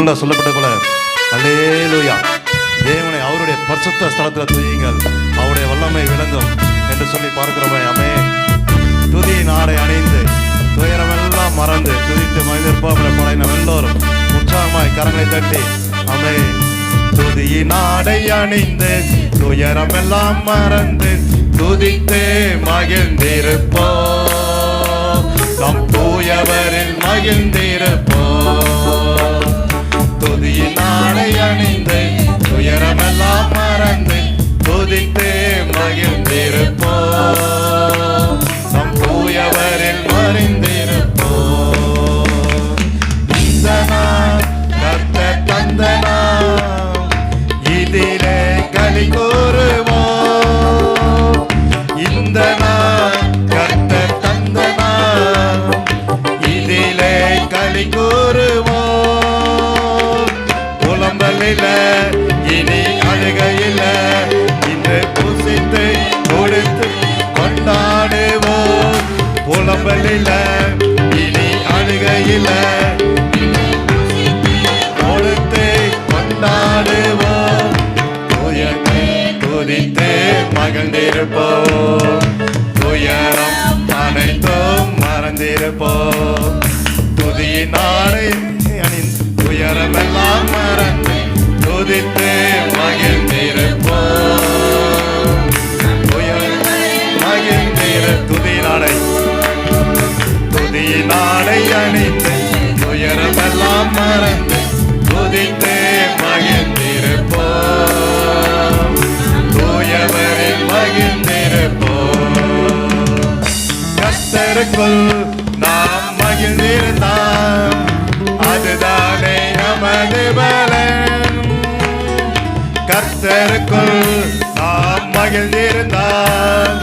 உள்ள சொல்லப்பட்ட போல. அல்லேலூயா. தேவனை அவருடைய பரிசுத்த ஸ்தலத்தில் துதியுங்கள். அவருடைய வல்லமை விளங்கும் என்று சொல்லி பார்க்கிறோமே அமே துதி நாடை அணிந்து துயரமெல்லாம் மறந்து துதித்து மனிதர்ப்பாம் பழையினம் எல்லோரும் உற்சாகமாய் கரங்களை தட்டி அமே துதியின் ஆடை அணிந்து துயரமெல்லாம் மறந்து துதித்து மகிழ்ந்திருப்போ நம் தூயவரில் மகிழ்ந்திருப்போ துதியின் ஆடை அணிந்து துயரமெல்லாம் மறந்து துதித்து மகிழ்ந்திருப்போம். கொண்டாடுவோம் துயத்தை துதித்து மகிழ்ந்திருப்போம். துயரம் அனைத்தும் மறந்திருப்போம். துதியின் நாடை அணிந்து துயரமெல்லாம் மறந்து துதித்து மகிழ்ந்திருப்போம். மகிழ்ந்திர துதி நாடை அணிந்து துயரமெல்லாம் மறந்து துதித்து கத்தருக்குள் நாம் மகிழ்ந்திருந்தாம் அதுதானே நமது பலன். கர்த்தருக்குள் நாம் மகிழ்ந்திருந்தால்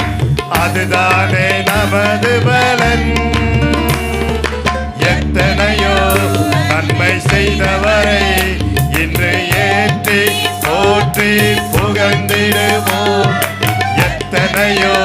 அதுதானே நமது பலன். எத்தனையோ நன்மை செய்தவரை இன்று ஏற்றி போற்றி புகழ்ந்திடுவோம். எத்தனையோ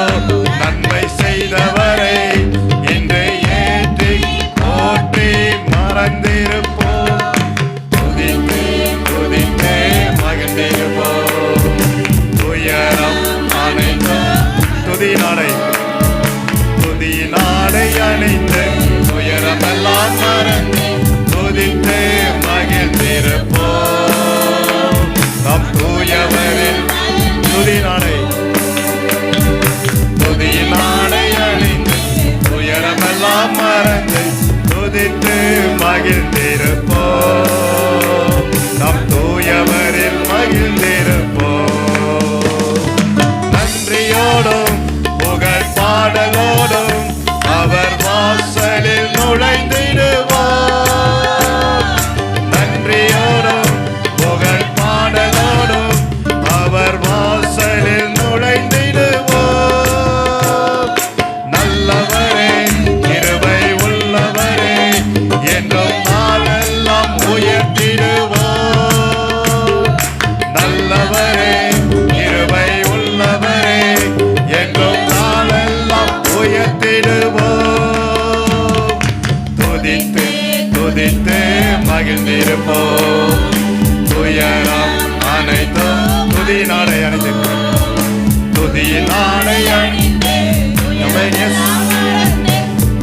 துதி நாடை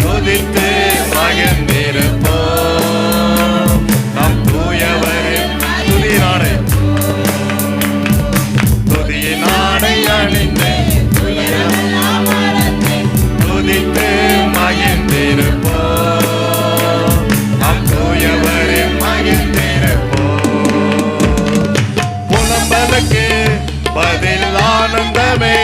துதித்து மகிழ்ந்திருப்போம் நம் தூயவரின் துதி நாடை துதி நாடை அணிந்து துதித்து மகிழ்ந்திருப்போம் நம் தூயவரின் மகிழ்ந்திருப்போம் புலம்பலுக்கு பதில் ஆனந்தமே.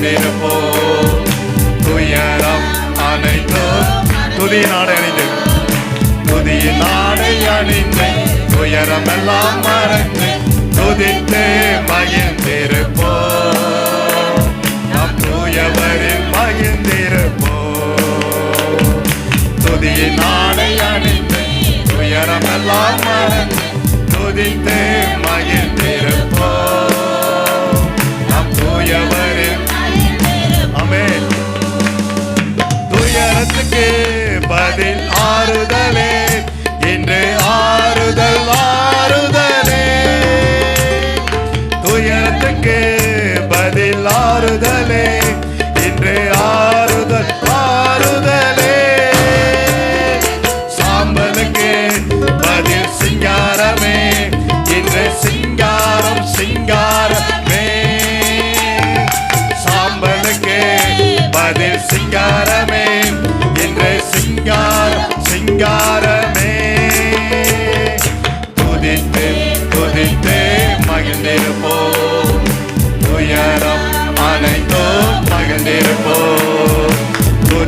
நிற்போம் துயரம் அனைத்தும் துதியின் ஆடை அணிந்து துதியின் ஆடை அணிந்து துயரம் எல்லாம் மறந்து துதித்து மகிழ்ந்திருப்போம் நம் தூயவரில் மகிழ்ந்திருப்போம் துதியின் ஆடை அணிந்து துயரம் எல்லாம் மறந்து துதித்து மகிழ்ந்து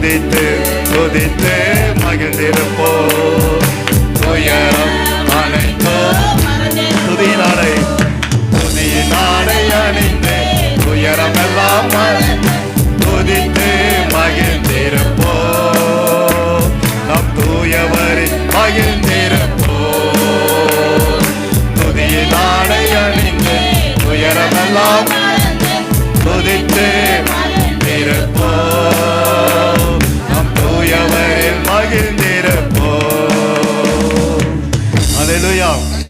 துதித்து துதித்து மகிழ்ந்திருப்போ துயரம் அனைத்தோ துதியினாடை துதியினாடை அணிந்து துயரம் எல்லாம் துதித்து மகிழ்ந்திருப்போ நம் தூயவரை மகிழ்ந்திருப்போ துதியினாடை அணிந்து துயரமெல்லாம் துதித்து